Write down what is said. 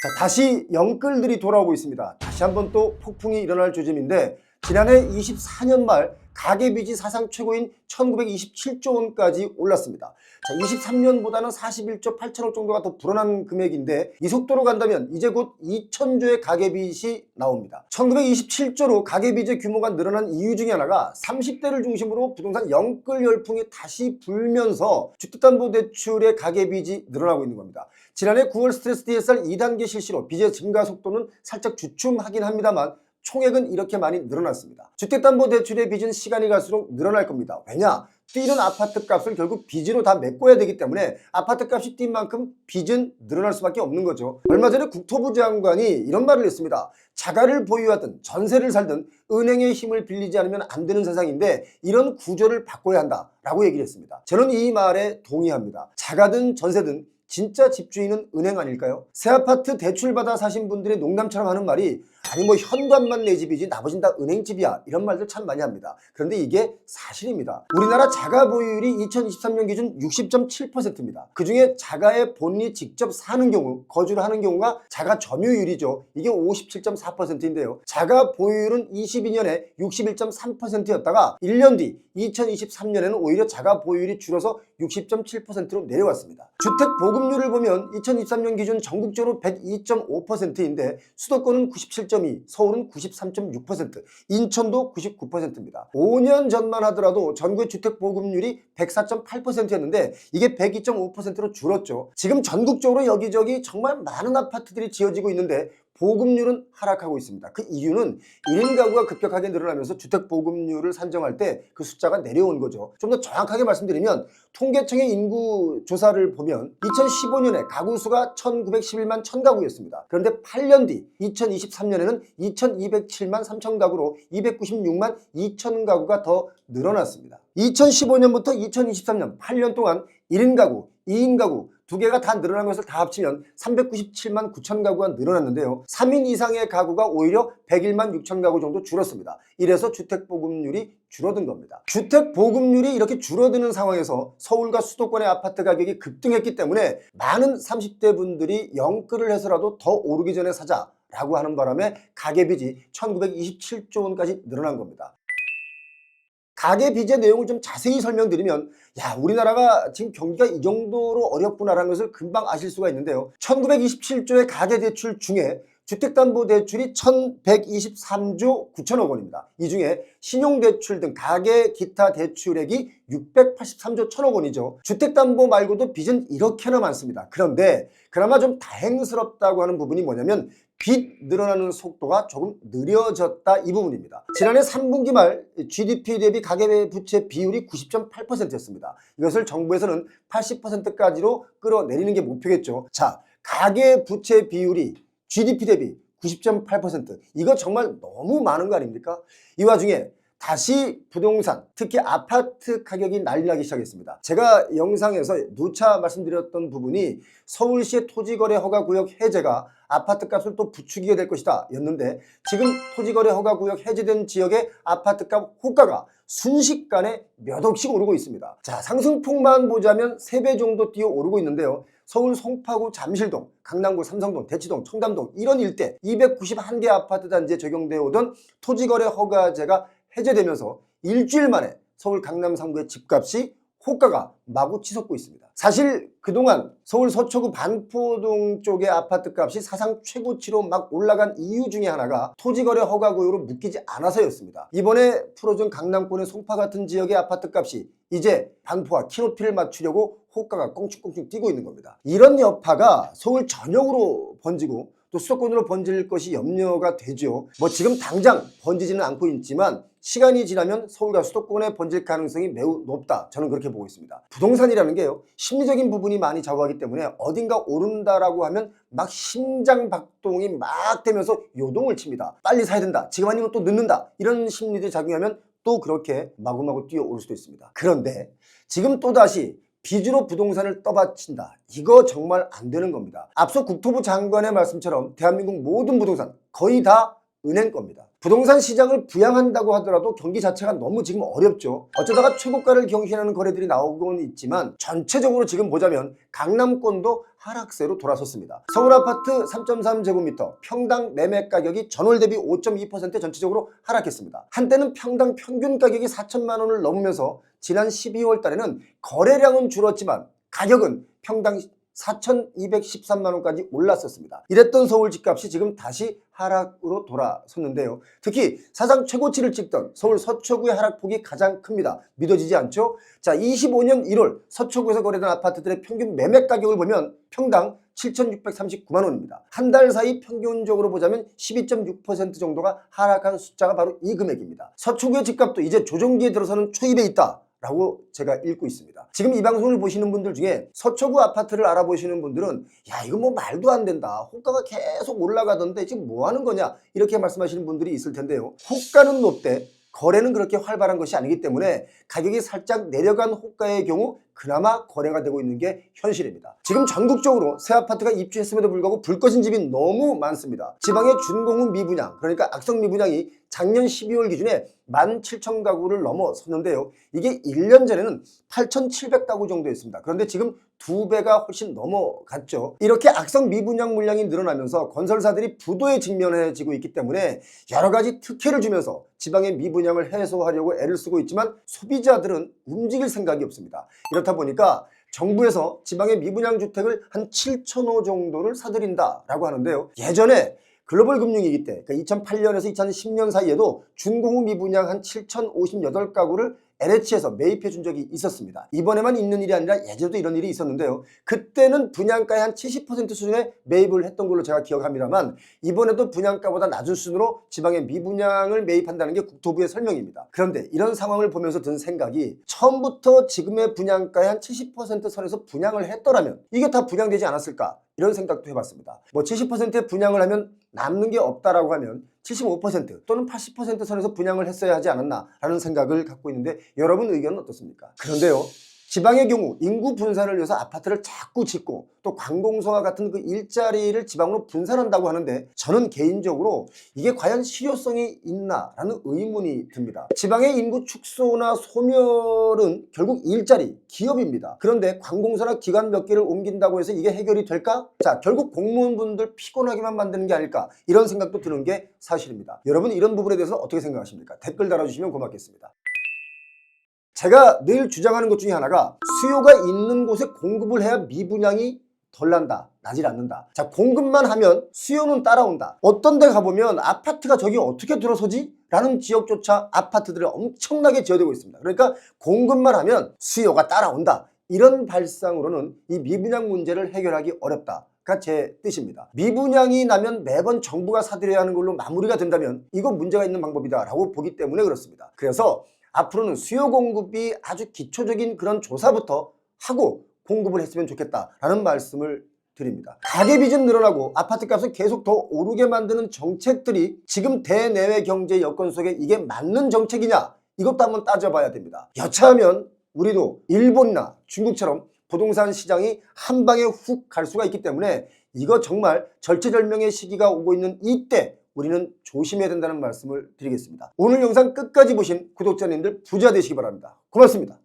자, 다시 영끌들이 돌아오고 있습니다. 다시 한번 또 폭풍이 일어날 조짐인데 지난해 24년 말 가계빚이 사상 최고인 1927조 원까지 올랐습니다. 자, 23년보다는 41조 8천억 정도가 더 불어난 금액인데 이 속도로 간다면 이제 곧 2천조의 가계빚이 나옵니다. 1927조로 가계빚의 규모가 늘어난 이유 중에 하나가 30대를 중심으로 부동산 영끌 열풍이 다시 불면서 주택담보대출의 가계빚이 늘어나고 있는 겁니다. 지난해 9월 스트레스 DSR 2단계 실시로 빚의 증가 속도는 살짝 주춤하긴 합니다만 총액은 이렇게 많이 늘어났습니다. 주택담보대출의 빚은 시간이 갈수록 늘어날 겁니다. 왜냐? 뛰는 아파트 값을 결국 빚으로 다 메꿔야 되기 때문에 아파트 값이 뛴 만큼 빚은 늘어날 수밖에 없는 거죠. 얼마 전에 국토부 장관이 이런 말을 했습니다. 자가를 보유하든 전세를 살든 은행의 힘을 빌리지 않으면 안 되는 세상인데 이런 구조를 바꿔야 한다 라고 얘기를 했습니다. 저는 이 말에 동의합니다. 자가든 전세든 진짜 집주인은 은행 아닐까요? 새 아파트 대출받아 사신 분들의 농담처럼 하는 말이 아니 뭐 현관만 내 집이지 나머진 다 은행집이야 이런 말들 참 많이 합니다. 그런데 이게 사실입니다. 우리나라 자가 보유율이 2023년 기준 60.7%입니다. 그중에 자가의 본인이 직접 사는 경우 거주를 하는 경우가 자가 점유율이죠. 이게 57.4%인데요. 자가 보유율은 22년에 61.3%였다가 1년 뒤 2023년에는 오히려 자가 보유율이 줄어서 60.7%로 내려왔습니다. 주택 보급률을 보면 2023년 기준 전국적으로 102.5%인데 수도권은 97.2, 서울은 93.6%, 인천도 99%입니다. 5년 전만 하더라도 전국의 주택 보급률이 104.8%였는데 이게 102.5%로 줄었죠. 지금 전국적으로 여기저기 정말 많은 아파트들이 지어지고 있는데 보급률은 하락하고 있습니다. 그 이유는 1인 가구가 급격하게 늘어나면서 주택 보급률을 산정할 때 그 숫자가 내려온 거죠. 좀 더 정확하게 말씀드리면 통계청의 인구 조사를 보면 2015년에 가구 수가 1911만 1000가구였습니다. 그런데 8년 뒤 2023년에는 2207만 3000 가구로 296만 2000 가구가 더 늘어났습니다. 2015년부터 2023년 8년 동안 1인 가구, 2인 가구 두 개가 다 늘어난 것을 다 합치면 397만 9천 가구가 늘어났는데요. 3인 이상의 가구가 오히려 101만 6천 가구 정도 줄었습니다. 이래서 주택 보급률이 줄어든 겁니다. 주택 보급률이 이렇게 줄어드는 상황에서 서울과 수도권의 아파트 가격이 급등했기 때문에 많은 30대 분들이 영끌을 해서라도 더 오르기 전에 사자 라고 하는 바람에 가계빚이 1927조 원까지 늘어난 겁니다. 가계 빚의 내용을 좀 자세히 설명드리면 야 우리나라가 지금 경기가 이 정도로 어렵구나라는 것을 금방 아실 수가 있는데요. 1927조의 가계 대출 중에 주택담보대출이 1123조 9천억 원입니다. 이 중에 신용대출 등 가계 기타 대출액이 683조 1천억 원이죠. 주택담보 말고도 빚은 이렇게나 많습니다. 그런데 그나마 좀 다행스럽다고 하는 부분이 뭐냐면 빚 늘어나는 속도가 조금 느려졌다 이 부분입니다. 지난해 3분기 말 GDP 대비 가계 부채 비율이 90.8%였습니다. 이것을 정부에서는 80%까지로 끌어내리는 게 목표겠죠. 자, 가계 부채 비율이 GDP 대비 90.8% 이거 정말 너무 많은 거 아닙니까? 이 와중에 다시 부동산, 특히 아파트 가격이 난리나기 시작했습니다. 제가 영상에서 누차 말씀드렸던 부분이 서울시의 토지거래 허가구역 해제가 아파트 값을 또 부추기게 될 것이다 였는데 지금 토지거래 허가구역 해제된 지역의 아파트값 호가가 순식간에 몇 억씩 오르고 있습니다. 자 상승폭만 보자면 3배 정도 뛰어 오르고 있는데요. 서울 송파구 잠실동, 강남구 삼성동, 대치동, 청담동 이런 일대 291개 아파트 단지에 적용되어 오던 토지거래 허가제가 해제되면서 일주일 만에 서울 강남 3구의 집값이 호가가 마구 치솟고 있습니다. 사실 그동안 서울 서초구 반포동 쪽의 아파트 값이 사상 최고치로 막 올라간 이유 중에 하나가 토지거래 허가구역으로 묶이지 않아서였습니다. 이번에 풀어준 강남권의 송파 같은 지역의 아파트 값이 이제 반포와 키높이를 맞추려고 호가가 껑충껑충 뛰고 있는 겁니다. 이런 여파가 서울 전역으로 번지고 또 수도권으로 번질 것이 염려가 되죠. 뭐 지금 당장 번지지는 않고 있지만 시간이 지나면 서울과 수도권에 번질 가능성이 매우 높다. 저는 그렇게 보고 있습니다. 부동산이라는 게요. 심리적인 부분이 많이 작용하기 때문에 어딘가 오른다라고 하면 막 심장 박동이 막 되면서 요동을 칩니다. 빨리 사야 된다. 지금 아니면 또 늦는다. 이런 심리들이 작용하면 또 그렇게 마구마구 뛰어오를 수도 있습니다. 그런데 지금 또다시 빚으로 부동산을 떠받친다. 이거 정말 안 되는 겁니다. 앞서 국토부 장관의 말씀처럼 대한민국 모든 부동산 거의 다 은행 겁니다. 부동산 시장을 부양한다고 하더라도 경기 자체가 너무 지금 어렵죠. 어쩌다가 최고가를 경신하는 거래들이 나오곤 있지만 전체적으로 지금 보자면 강남권도 하락세로 돌아섰습니다. 서울 아파트 3.3제곱미터 평당 매매 가격이 전월 대비 5.2% 전체적으로 하락했습니다. 한때는 평당 평균 가격이 4천만 원을 넘으면서 지난 12월 달에는 거래량은 줄었지만 가격은 평당 4,213만 원까지 올랐었습니다. 이랬던 서울 집값이 지금 다시 하락으로 돌아섰는데요. 특히 사상 최고치를 찍던 서울 서초구의 하락폭이 가장 큽니다. 믿어지지 않죠? 자, 25년 1월 서초구에서 거래된 아파트들의 평균 매매 가격을 보면 평당 7,639만 원입니다. 한 달 사이 평균적으로 보자면 12.6% 정도가 하락한 숫자가 바로 이 금액입니다. 서초구의 집값도 이제 조정기에 들어서는 초입에 있다. 라고 제가 읽고 있습니다. 지금 이 방송을 보시는 분들 중에 서초구 아파트를 알아보시는 분들은 야 이거 뭐 말도 안 된다. 호가가 계속 올라가던데 지금 뭐 하는 거냐 이렇게 말씀하시는 분들이 있을 텐데요. 호가는 높대 거래는 그렇게 활발한 것이 아니기 때문에 가격이 살짝 내려간 호가의 경우 그나마 거래가 되고 있는 게 현실입니다. 지금 전국적으로 새 아파트가 입주했음에도 불구하고 불 꺼진 집이 너무 많습니다. 지방의 준공후 미분양 그러니까 악성 미분양이 작년 12월 기준에 17,000가구를 넘어섰는데요. 이게 1년 전에는 8,700가구 정도였습니다. 그런데 지금 두 배가 훨씬 넘어갔죠. 이렇게 악성 미분양 물량이 늘어나면서 건설사들이 부도에 직면해지고 있기 때문에 여러 가지 특혜를 주면서 지방의 미분양을 해소하려고 애를 쓰고 있지만 소비자들은 움직일 생각이 없습니다. 이렇다 보니까 정부에서 지방의 미분양 주택을 한 7천호 정도를 사들인다라고 하는데요. 예전에 글로벌 금융위기 때, 그러니까 2008년에서 2010년 사이에도 준공후 미분양 한 7,058가구를 LH에서 매입해 준 적이 있었습니다. 이번에만 있는 일이 아니라 예전에도 이런 일이 있었는데요. 그때는 분양가의 한 70% 수준의 매입을 했던 걸로 제가 기억합니다만 이번에도 분양가보다 낮은 수준으로 지방의 미분양을 매입한다는 게 국토부의 설명입니다. 그런데 이런 상황을 보면서 든 생각이 처음부터 지금의 분양가의 한 70% 선에서 분양을 했더라면 이게 다 분양되지 않았을까? 이런 생각도 해봤습니다. 뭐 70%의 분양을 하면 남는 게 없다라고 하면 75% 또는 80% 선에서 분양을 했어야 하지 않았나라는 생각을 갖고 있는데 여러분 의견은 어떻습니까? 그런데요. 지방의 경우 인구 분산을 위해서 아파트를 자꾸 짓고 또 관공서와 같은 그 일자리를 지방으로 분산한다고 하는데 저는 개인적으로 이게 과연 실효성이 있나라는 의문이 듭니다. 지방의 인구 축소나 소멸은 결국 일자리, 기업입니다. 그런데 관공서나 기관 몇 개를 옮긴다고 해서 이게 해결이 될까? 자, 결국 공무원분들 피곤하게만 만드는 게 아닐까? 이런 생각도 드는 게 사실입니다. 여러분 이런 부분에 대해서 어떻게 생각하십니까? 댓글 달아주시면 고맙겠습니다. 제가 늘 주장하는 것 중에 하나가 수요가 있는 곳에 공급을 해야 미분양이 덜 난다. 나질 않는다. 자, 공급만 하면 수요는 따라온다. 어떤 데 가보면 아파트가 저기 어떻게 들어서지? 라는 지역조차 아파트들이 엄청나게 지어되고 있습니다. 그러니까 공급만 하면 수요가 따라온다. 이런 발상으로는 이 미분양 문제를 해결하기 어렵다. 가제 뜻입니다. 미분양이 나면 매번 정부가 사들여야 하는 걸로 마무리가 된다면 이거 문제가 있는 방법이다 라고 보기 때문에 그렇습니다. 그래서 앞으로는 수요 공급이 아주 기초적인 그런 조사부터 하고 공급을 했으면 좋겠다라는 말씀을 드립니다. 가계 빚은 늘어나고 아파트 값은 계속 더 오르게 만드는 정책들이 지금 대내외 경제 여건 속에 이게 맞는 정책이냐 이것도 한번 따져봐야 됩니다. 여차하면 우리도 일본이나 중국처럼 부동산 시장이 한 방에 훅 갈 수가 있기 때문에 이거 정말 절체절명의 시기가 오고 있는 이때 우리는 조심해야 된다는 말씀을 드리겠습니다. 오늘 영상 끝까지 보신 구독자님들 부자 되시기 바랍니다. 고맙습니다.